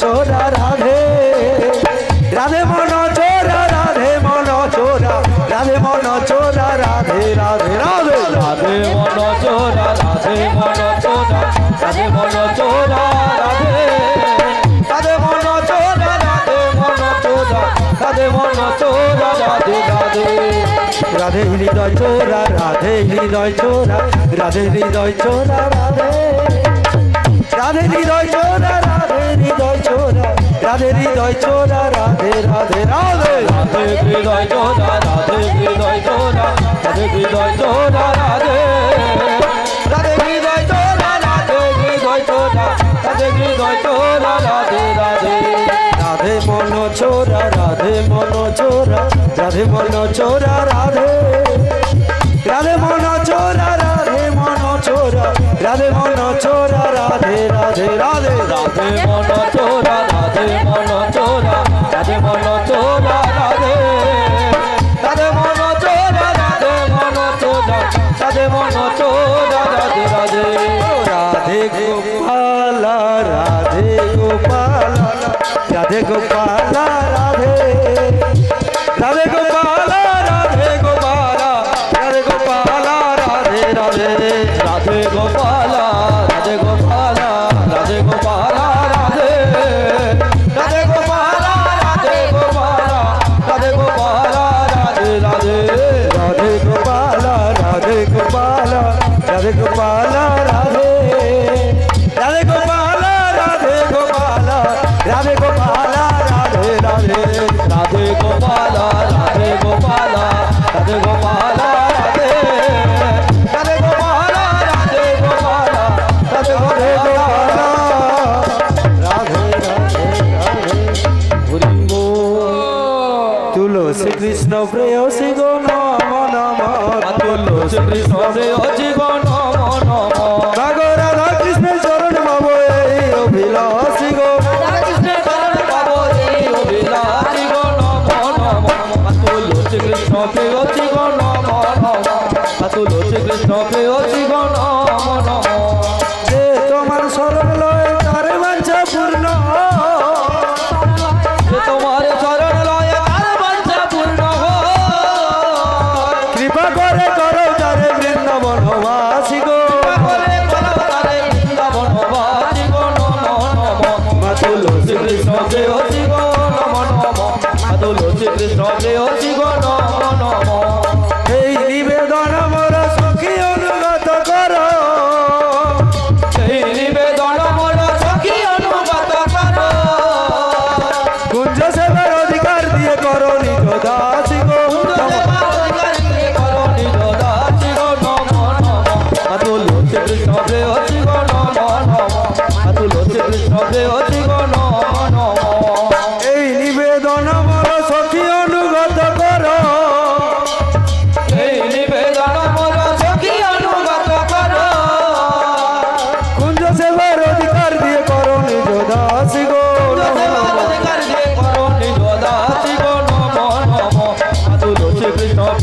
চোরা রাধে। রাধে মন চোরা রাধে মন চোরা রাধে মন চোরা রাধে রাধে রাধে। রাধে মন চোরা রাধে মন চোরা রাধে মন চোরা রাধে। রাধে মন চোরা রাধে মন চোরা রাধে মন চোরা রাধে রাধে। রাধে হৃদয় চোরা রাধে হৃদয় চোরা রাধে হৃদয় চোরা রাধে। রাধে হৃদয় রাধে হৃদয় চোরা রাধে রাধে রাধে। রাধে হৃদয় চোরা রাধে হৃদয় চোরা রাধে হৃদয় চোরা রাধে। রাধে হৃদয় চোরা রাধে হৃদয় চোরা রাধে হৃদয় চোরা রাধে রাধে। রাধে মন চোরা রাধে মন চোরা রাধে মন চোরা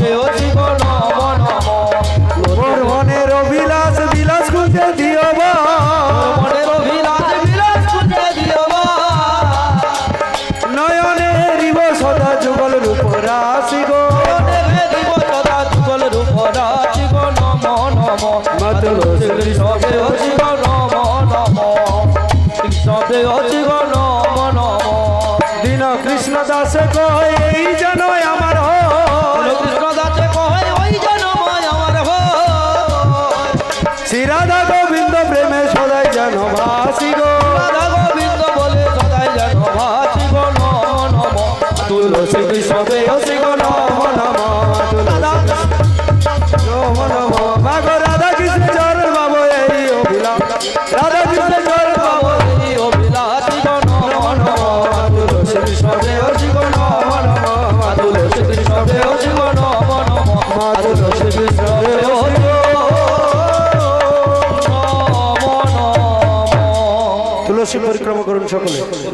কৃষ্ণ প্রেয়সী গো নম নম। মোর মনের অভিলাষ বিলাস খুঁজে দিও বা মনের অভিলাষ বিলাস খুঁজে দিও বা। নয়নে রিব সদা যুগল রূপ রাশি গো দিব সদা যুগল রূপ রাশি গো নম নম। তুলসী কৃষ্ণ প্রেয়সী গো নম নম। কৃষ্ণ প্রেয়সী গো নম নম। দিন কৃষ্ণ দাসে কয় এই যেন আমার হয়। রাধা গোবিন্দ প্রেমে সদাই যেন ভাসি গো। রাধা গোবিন্দ বলে সদাই যেন ভাসি গো নম তুলসী কৃষ্ণ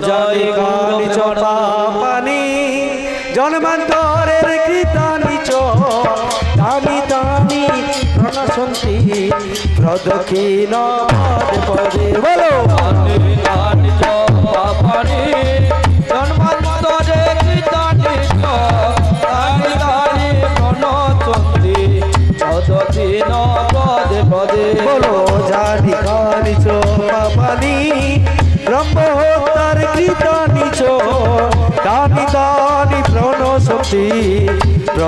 জয় কানি চপা পানি। জন্মান্তরের কৃতানি চানি তানি প্রণশন্তি প্রদক্ষিণ পদে বলো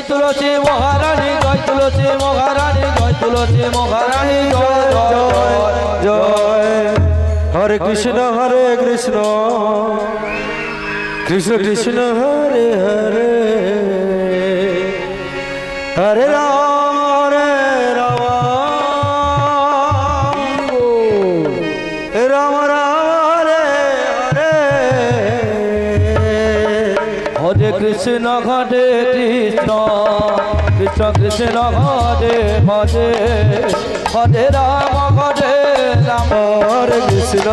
জয় তুলসী মহারানী, জয় তুলসী মহারানী, জয় তুলসী মহারানী, জয় হরে কৃষ্ণ হরে কৃষ্ণ। কৃষ্ণ কৃষ্ণ, হরে হরে। হরে রাম। কৃষ্ণ হরে কৃষ্ণ কৃষ্ণ কৃষ্ণ হরে হরে হরে রাম হরে রাম, হরে কৃষ্ণ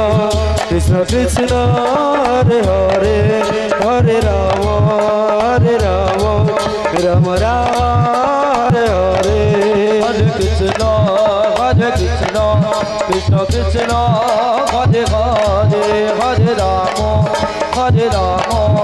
কৃষ্ণ কৃষ্ণ, হরে হরে হরে রাম হরে রাম রাম রাম হরে। হরে কৃষ্ণ হরে কৃষ্ণ কৃষ্ণ কৃষ্ণ, হরে হরে হরে রাম হরে রাম।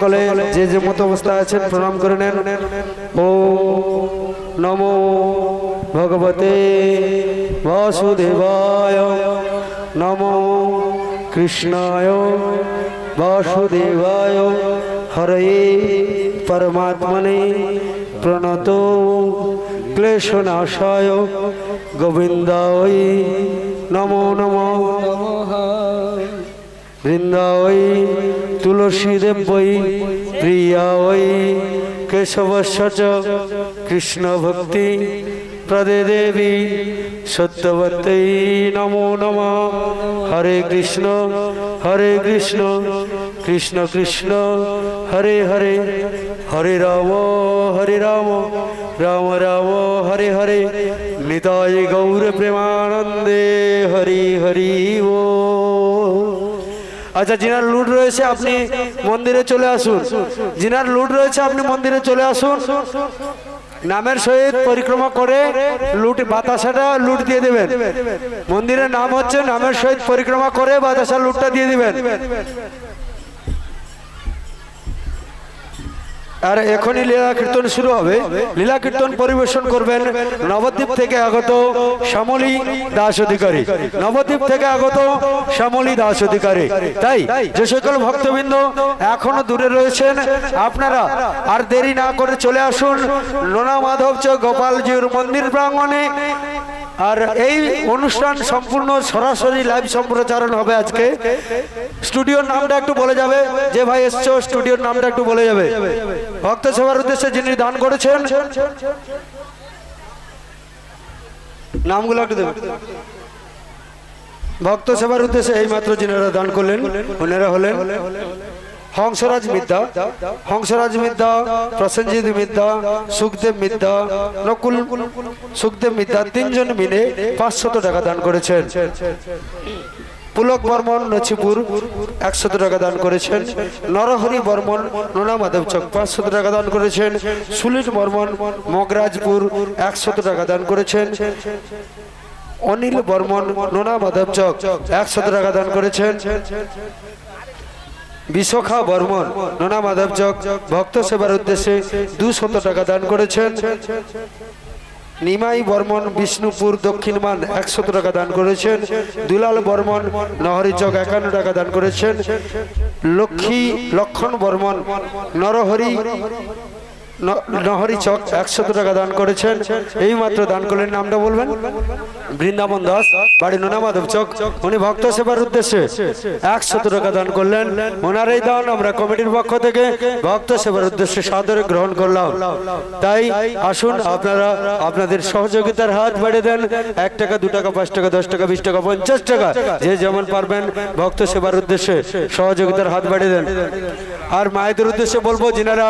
সকলে যে যে মতো অবস্থা আছেন প্রণাম করে নেন। ও নমো ভগবতে বাসুদেবায়, নমো কৃষ্ণায় বাসুদেবায়। হরে পরমাত্মনে প্রণত ক্লেশনাশায়। গোবিন্দায় নমো নমো। বৃন্দাবৈ তুলসী দেবৈ প্রিয়াবৈ কেশবস্য চ কৃষ্ণ ভক্তি, প্রদে দেবী সত্যবতী নমো নম। হরে কৃষ্ণ হরে কৃষ্ণ কৃষ্ণ কৃষ্ণ, হরে হরে হরে রাম হরে রাম রাম রাম, হরে হরে। নিতাই গৌর প্রেমানন্দে হরি হরি ও। আচ্ছা যিনার লুট রয়েছে, আপনি মন্দিরে চলে আসুন। যিনার লুট রয়েছে, আপনি মন্দিরে চলে আসুন। নামের সহিত পরিক্রমা করে লুট, বাতাসাটা লুট দিয়ে দেবেন। মন্দিরের নাম হচ্ছে নামের সহিত পরিক্রমা করে বাতাসা লুটটা দিয়ে দিবেন। আর এখনই লীলা কীর্তন শুরু হবে। লীলা কীর্তন পরিবেশন করবেন নবদ্বীপ থেকে আগত শ্যামলী দাস অধিকারী। নবদ্বীপ থেকে আগত শ্যামলী দাস অধিকারী। তাই যে সকল ভক্তবৃন্দ এখনও দূরে রয়েছেন, আপনারা আর দেরি না করে চলে আসুন। নোনা মাধব গোপালজির মন্দির প্রাঙ্গণে। আর এই অনুষ্ঠান সম্পূর্ণ সরাসরি লাইভ সম্প্রচারণ হবে আজকে। স্টুডিওর নামটা একটু বলে যাবে। যে ভাই এসছো, স্টুডিওর নামটা একটু বলে যাবে। ভক্ত সেবার উদ্দেশ্যে যিনি দান করেছেন, নামগুলো একটু দেবে ভক্ত সেবার উদ্দেশ্যে এই মাত্র যিনারা দান করলেন, ওনারা হলেন হংসরাজ মিদ্যা হংসরাজ মিদ্যা, প্রসেনজিৎ মিদ্যা, সুখদেব মিদ্যা, নকুল, সুখদেব মিদ্যা তিনজন মিলে পাঁচশত টাকা দান করেছেন। পুলক বর্মন নছিপুর একশত টাকা দান করেছেন। নরহরি বর্মন নোনা মাধব চক পাঁচশত টাকা দান করেছেন। সুলিট বর্মন মগরাজপুর একশত টাকা দান করেছেন। অনিল বর্মন নোনা মাধব চক একশত টাকা দান করেছেন। বিশখা বর্মন, নোনা মাধব চক ভক্ত সেবার উদ্দেশ্যে দুশত টাকা দান করেছেন। নিমাই বর্মন, বিষ্ণুপুর দক্ষিণমান একশত টাকা দান করেছেন। দুলাল বর্মন, নহরি চক একান্ন টাকা দান করেছেন। লক্ষ্মী লক্ষণ বর্মন, নরহরি নহরি চক একশত টাকা দান করেছেন। এই মাত্র দান করলেন, নামটা বলবেন? বৃন্দাবন দাস, বাড়ি নোনামাধব চক। উনি ভক্ত সেবার উদ্দেশ্যে একশত টাকা দান করলেন। ওনার এই দান আমরা কমিটির পক্ষ থেকে ভক্ত সেবার উদ্দেশ্যে সাদরে গ্রহণ করলাম। তাই আসুন, আপনারা আপনাদের সহযোগিতার হাত বাড়িয়ে দেন। এক টাকা, দু টাকা, পাঁচ টাকা, দশ টাকা, বিশ টাকা, পঞ্চাশ টাকা, যে যেমন পারবেন ভক্ত সেবার উদ্দেশ্যে সহযোগিতার হাত বাড়িয়ে দেন। আর মায়েদের উদ্দেশ্যে বলব, যিনারা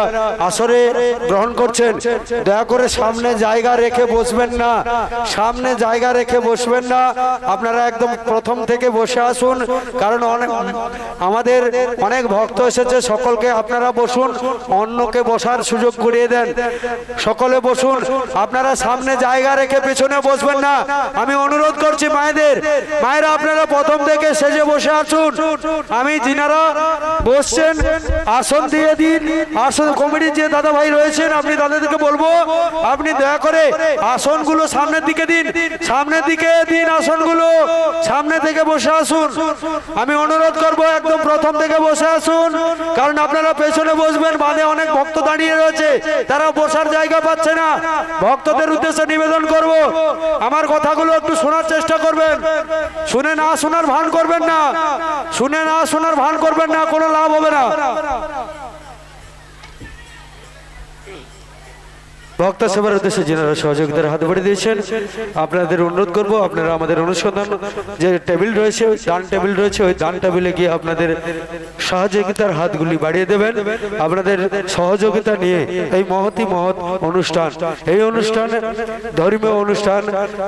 আসরে গ্রহণ করছেন। দয়া করে সামনে জায়গা রেখে বসবেন না। সামনে জায়গা রেখে বসবেন না। আপনারা একদম প্রথম থেকে বসে আসুন। কারণ অনেক আমাদের অনেক ভক্ত এসেছে। সকলকে আপনারা বসুন। অন্যকে বসার সুযোগ করিয়ে দেন। সকলে বসুন। আপনারা সামনে জায়গা রেখে পেছনে বসবেন না। আমি অনুরোধ করছি মায়েদের। মায়েরা আপনারা প্রথম থেকে সেজে বসে আসুন। আমি, যিনারা বসছেন, আসন দিয়ে দিন। আসন কমিটির যে দাদা ভাই রয়েছেন আপনি তাদেরকে বলব, আপনি দয়া করে আসনগুলো সামনের দিকে দিন, সামনের দিকে দিন আসনগুলো, সামনে থেকে বসে আসুন। আমি অনুরোধ করব, একদম প্রথম থেকে বসে আসুন, কারণ আপনারা পেছনে বসবেন, বাদে অনেক ভক্ত দাঁড়িয়ে রয়েছে, তারা বসার জায়গা পাচ্ছে না। ভক্তদের উদ্দেশ্যে নিবেদন করব, আমার কথাগুলো একটু শোনার চেষ্টা করবেন। শুনে না শোনার ভান করবেন না, শুনে না শোনার ভান করবেন না, কোনো লাভ হবে না। ভক্ত সেবার উদ্দেশ্যে যেনারা সহযোগিতার হাত বাড়িয়ে দিয়েছেন, আপনাদের অনুরোধ করব, আপনারা আমাদের অনুসন্ধান যে টেবিল রয়েছে, ওই দান টেবিল রয়েছে, ওই দান টেবিলে গিয়ে আপনাদের সহযোগিতার হাতগুলি বাড়িয়ে দেবেন। আপনাদের সহযোগিতা নিয়ে এই মহতি মহৎ অনুষ্ঠান, এই অনুষ্ঠান, ধর্মীয় অনুষ্ঠান,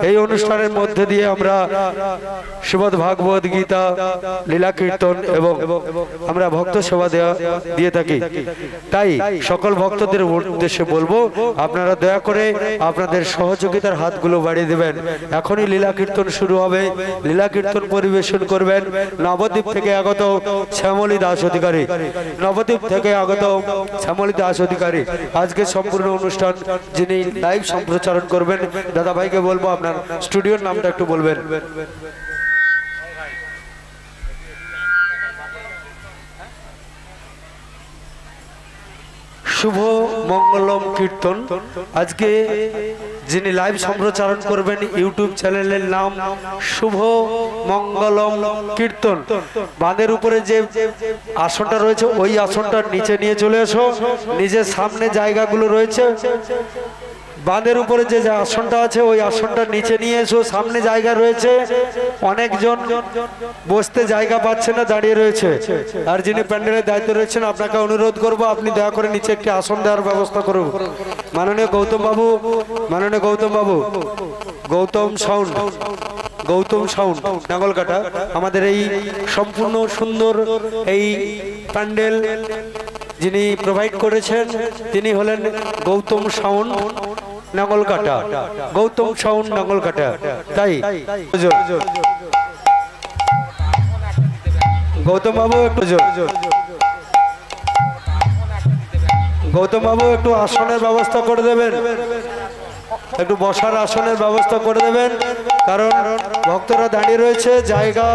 এই অনুষ্ঠানের মধ্যে দিয়ে আমরা শ্রীমদ ভাগবত গীতা, লীলা কীর্তন এবং আমরা ভক্ত সেবা দেওয়া দিয়ে থাকি। তাই সকল ভক্তদের উদ্দেশ্যে বলব, আপনারা দয়া করে আপনাদের সহযোগিতার হাতগুলো বাড়িয়ে দেবেন। এখনই লীলা কীর্তন শুরু হবে। লীলা কীর্তন পরিবেশন করবেন। নবদ্বীপ থেকে আগত শ্যামলী দাস অধিকারী। নবদ্বীপ থেকে আগত শ্যামলী দাস অধিকারী। আজকে সম্পূর্ণ অনুষ্ঠান যিনি লাইভ সম্প্রচারণ করবেন দাদা ভাইকে বলব আপনার স্টুডিওর নামটা একটু বলবেন। শুভ মঙ্গলম কীর্তন। আজকে যিনি লাইভ সম্প্রচারণ করবেন ইউটিউব চ্যানেলের নাম শুভ মঙ্গলম কীর্তন। বাঁধের উপরে যে আসনটা রয়েছে, ওই আসনটা নিচে নিয়ে চলে এসো। নিজের সামনে জায়গাগুলো রয়েছে। বাঁধের উপরে যে আসনটা আছে, ওই আসনটা নিচে নিয়ে এসো, সামনে জায়গা রয়েছে। অনেকজন বসতে জায়গা পাচ্ছে না, দাঁড়িয়ে রয়েছে। আর যিনি প্যান্ডেলের দায়িত্ব রয়েছেন, আপনাকে অনুরোধ করব, আপনি দয়া করে নিচে একটি আসন দেওয়ার ব্যবস্থা করুন। মাননীয় গৌতম বাবু, মাননীয় গৌতম বাবু, গৌতম সাউন্ড গৌতম সাউন্ড, নাগলকাটা, আমাদের এই সম্পূর্ণ সুন্দর এই প্যান্ডেল যিনি প্রোভাইড করেছেন, তিনি হলেন গৌতম সাউন্ড। নাঙ্গলকাটা গৌতম সাউন্ড নাঙ্গলকাটা তাই? গৌতম বাবু একটু গৌতম বাবু একটু আসনের ব্যবস্থা করে দেবেন। একটু বসার আসনের ব্যবস্থা করে দেবেন। কারণ ভক্তরা দাঁড়িয়ে রয়েছে, জায়গা